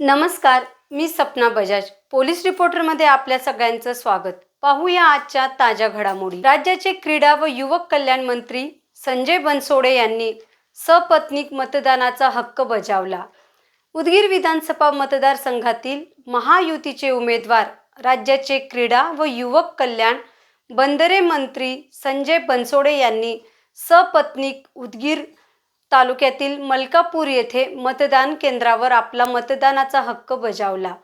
नमस्कार मी सपना बजाज. पोलीस रिपोर्टरमध्ये आपल्या सगळ्यांचं स्वागत. पाहूया आजच्या ताज्या घडामोडी. राज्याचे क्रीडा व युवक कल्याण मंत्री संजय बनसोडे यांनी सपत्नीक मतदानाचा हक्क बजावला. उदगीर विधानसभा मतदारसंघातील महायुतीचे उमेदवार राज्याचे क्रीडा व युवक कल्याण बंदरे मंत्री संजय बनसोडे यांनी सपत्नीक उदगीर तालुक्यातील मलकापूर येथे मतदान केंद्रावर आपला मतदानाचा हक्क बजावला.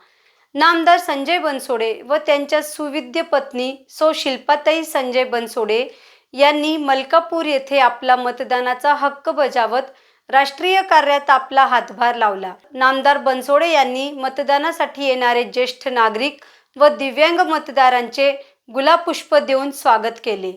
नामदार संजय बनसोडे व त्यांच्या सुविद्य पत्नी सो शिल्पाताई संजय बनसोडे यांनी मलकापूर येथे आपला मतदानाचा हक्क बजावत राष्ट्रीय कार्यात आपला हातभार लावला. नामदार बनसोडे यांनी मतदानासाठी येणारे ज्येष्ठ नागरिक व दिव्यांग मतदारांचे गुलाबपुष्प देऊन स्वागत केले.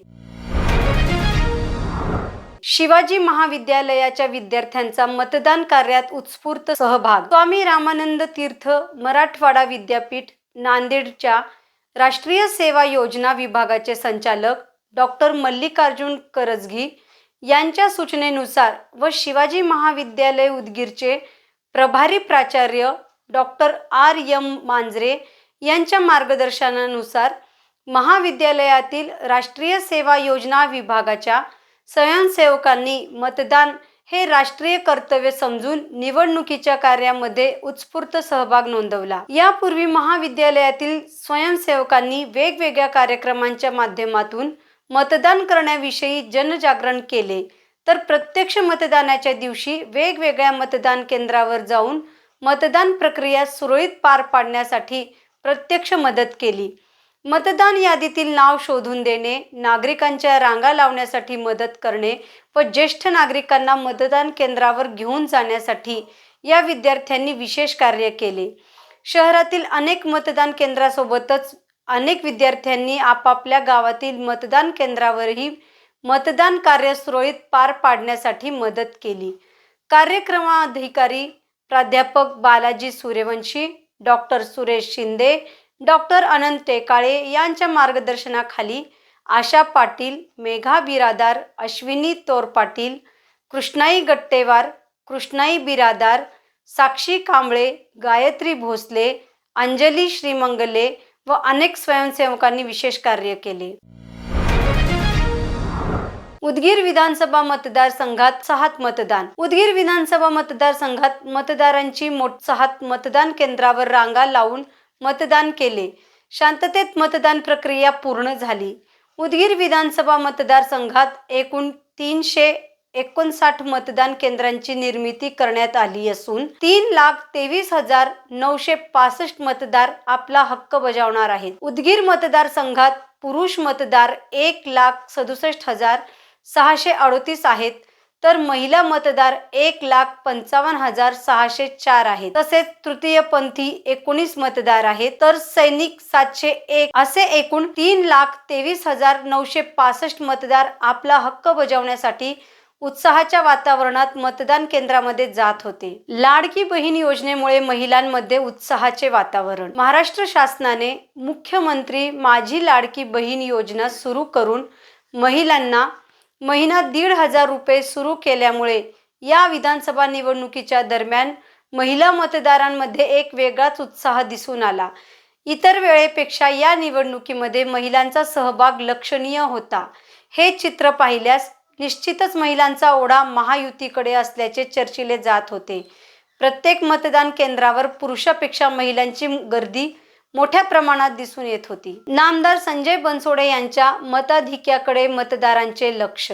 शिवाजी महाविद्यालयाच्या विद्यार्थ्यांचा मतदान कार्यात उत्स्फूर्त सहभाग. स्वामी रामानंद तीर्थ मराठवाडा विद्यापीठ नांदेडच्या राष्ट्रीय सेवा योजना विभागाचे संचालक डॉक्टर मल्लिकार्जुन करजगी यांच्या सूचनेनुसार व शिवाजी महाविद्यालय उदगीरचे प्रभारी प्राचार्य डॉक्टर आर. यम मांजरे यांच्या मार्गदर्शनानुसार महाविद्यालयातील राष्ट्रीय सेवा योजना विभागाच्या स्वयंसेवकांनी मतदान हे राष्ट्रीय कर्तव्य समजून निवडणुकीच्या कार्यामध्ये उत्स्फूर्त सहभाग नोंदवला. यापूर्वी महाविद्यालयातील स्वयंसेवकांनी वेगवेगळ्या कार्यक्रमांच्या माध्यमातून मतदान करण्याविषयी जनजागरण केले. तर प्रत्यक्ष मतदानाच्या दिवशी वेगवेगळ्या मतदान केंद्रावर जाऊन मतदान प्रक्रिया सुरळीत पार पाडण्यासाठी प्रत्यक्ष मदत केली. मतदान यादीतील नाव शोधून देणे नागरिकांच्या रांगा लावण्यासाठी मदत करणे व ज्येष्ठ नागरिकांना मतदान केंद्रावर घेऊन जाण्यासाठी या विद्यार्थ्यांनी विशेष कार्य केले. शहरातील अनेक मतदान केंद्रासोबतच अनेक विद्यार्थ्यांनी आपापल्या गावातील मतदान केंद्रावरही मतदान कार्य सुरळीत पार पाडण्यासाठी मदत केली. कार्यक्रमाधिकारी प्राध्यापक बालाजी सूर्यवंशी डॉक्टर सुरेश शिंदे डॉक्टर अनंत टेकाळे यांच्या मार्गदर्शनाखाली आशा पाटील मेघा बिरादार अश्विनी तोर पाटील कृष्णाई गट्टेवार कृष्णाई बिरादार साक्षी कांबळे गायत्री भोसले अंजली श्रीमंगले व अनेक स्वयंसेवकांनी विशेष कार्य केले. उदगीर विधानसभा मतदारसंघात सहात मतदान. उदगीर विधानसभा मतदारसंघात मतदारांची मोठसहात मतदान केंद्रावर रांगा लावून मतदान केले. शांततेत मतदान प्रक्रिया पूर्ण झाली. उदगीर विधानसभा मतदारसंघात एकूण तीनशे एकोणसाठ मतदान केंद्रांची निर्मिती करण्यात आली असून तीन लाख तेवीस हजार नऊशे पासष्ट मतदार आपला हक्क बजावणार आहेत. उदगीर मतदारसंघात पुरुष मतदार एक लाख सदुसष्ट हजार सहाशे अडोतीस आहेत. तर महिला मतदार एक लाख पंचावन्न हजार सहाशे चार आहेत. तसेच तृतीयपंथी एकोणीस मतदार आहेत. तर सैनिक सातशे एक असे एकूण तीन लाख तेवीस हजार नऊशे पासष्ट मतदार आपला हक्क बजावण्यासाठी उत्साहाच्या वातावरणात मतदान केंद्रामध्ये जात होते. लाडकी बहीण योजनेमुळे महिलांमध्ये उत्साहाचे वातावरण. महाराष्ट्र शासनाने मुख्यमंत्री माझी लाडकी बहीण योजना सुरू करून महिलांना महिना दीड हजार रुपये सुरू केल्यामुळे या विधानसभा निवडणुकीच्या दरम्यान महिला मतदारांमध्ये एक वेगळाच उत्साह दिसून आला. इतर वेळेपेक्षा या निवडणुकीमध्ये महिलांचा सहभाग लक्षणीय होता. हे चित्र पाहिल्यास निश्चितच महिलांचा ओढा महायुतीकडे असल्याचे चर्चिले जात होते. प्रत्येक मतदान केंद्रावर पुरुषापेक्षा महिलांची गर्दी मोठ्या प्रमाणात दिसून येत होती. नामदार संजय बनसोडे यांच्या मताधिक्याकडे मतदारांचे लक्ष.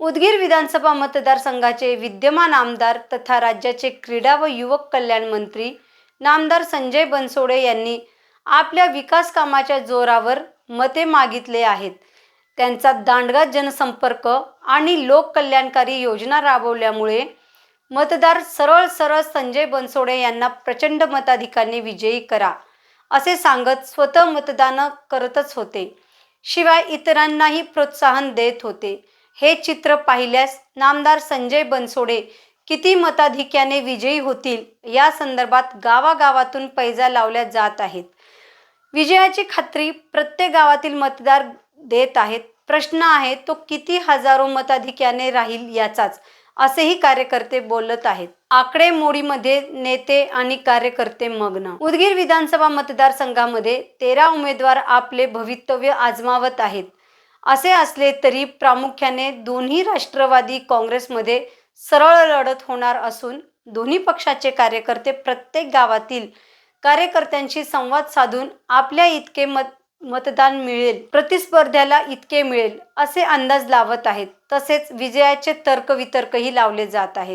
उदगीर विधानसभा मतदारसंघाचे विद्यमान आमदार तथा राज्याचे क्रीडा व युवक कल्याण मंत्री नामदार संजय बनसोडे यांनी आपल्या विकास कामाच्या जोरावर मते मागितले आहेत. त्यांचा दांडगा जनसंपर्क आणि लोककल्याणकारी योजना राबवल्यामुळे मतदार सरळ सरळ संजय बनसोडे यांना प्रचंड मताधिकाने विजयी करा. असे सांगत स्वतः मतदान करतच होते. शिवाय इतरांनाही प्रोत्साहन देत होते. हे चित्र पाहिल्यास नामदार संजय बनसोडे किती मताधिक्याने विजयी होतील या संदर्भात गावागावातून पैजा लावल्या जात आहेत. विजयाची खात्री प्रत्येक गावातील मतदार देत आहेत. प्रश्न आहे तो किती हजारो मताधिक्याने राहील याचाच. असेही कार्यकर्ते बोलत आहेत. आकडेमोडीमध्ये नेते आणि कार्यकर्ते मग्न. उदगीर विधानसभा मतदारसंघामध्ये तेरा उमेदवार आपले भवितव्य आजमावत आहेत. असे असले तरी प्रामुख्याने दोन्ही राष्ट्रवादी काँग्रेसमध्ये सरळ लढत होणार असून दोन्ही पक्षाचे कार्यकर्ते प्रत्येक गावातील कार्यकर्त्यांशी संवाद साधून आपल्या इतके मत मतदान मिळेल प्रतिस्पर्ध्याला इतके मिळेल असे अंदाज लावत आहेत. तसेच विजयाचे तर्कवितर्कही लावले जात आहेत.